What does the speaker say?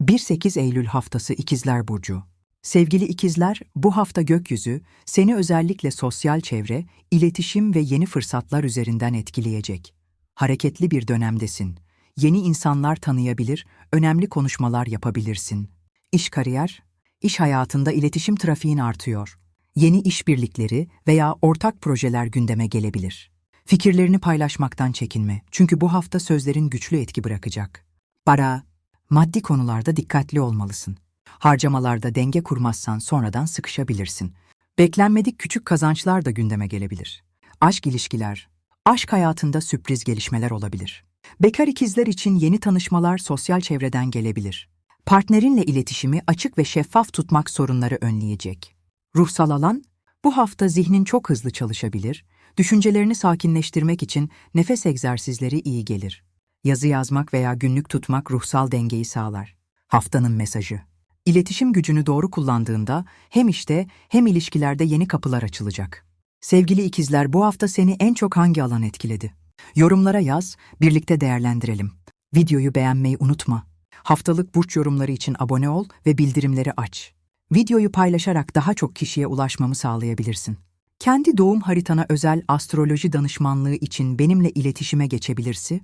1-8 Eylül haftası İkizler Burcu. Sevgili ikizler, bu hafta gökyüzü seni özellikle sosyal çevre, iletişim ve yeni fırsatlar üzerinden etkileyecek. Hareketli bir dönemdesin. Yeni insanlar tanıyabilir, önemli konuşmalar yapabilirsin. İş kariyer, iş hayatında iletişim trafiğin artıyor. Yeni işbirlikleri veya ortak projeler gündeme gelebilir. Fikirlerini paylaşmaktan çekinme çünkü bu hafta sözlerin güçlü etki bırakacak. Para, maddi konularda dikkatli olmalısın. Harcamalarda denge kurmazsan sonradan sıkışabilirsin. Beklenmedik küçük kazançlar da gündeme gelebilir. Aşk ilişkiler, aşk hayatında sürpriz gelişmeler olabilir. Bekar ikizler için yeni tanışmalar sosyal çevreden gelebilir. Partnerinle iletişimi açık ve şeffaf tutmak sorunları önleyecek. Ruhsal alan, bu hafta zihnin çok hızlı çalışabilir, düşüncelerini sakinleştirmek için nefes egzersizleri iyi gelir. Yazı yazmak veya günlük tutmak ruhsal dengeyi sağlar. Haftanın mesajı. İletişim gücünü doğru kullandığında hem işte hem ilişkilerde yeni kapılar açılacak. Sevgili ikizler bu hafta seni en çok hangi alan etkiledi? Yorumlara yaz, birlikte değerlendirelim. Videoyu beğenmeyi unutma. Haftalık burç yorumları için abone ol ve bildirimleri aç. Videoyu paylaşarak daha çok kişiye ulaşmamı sağlayabilirsin. Kendi doğum haritana özel astroloji danışmanlığı için benimle iletişime geçebilirsin.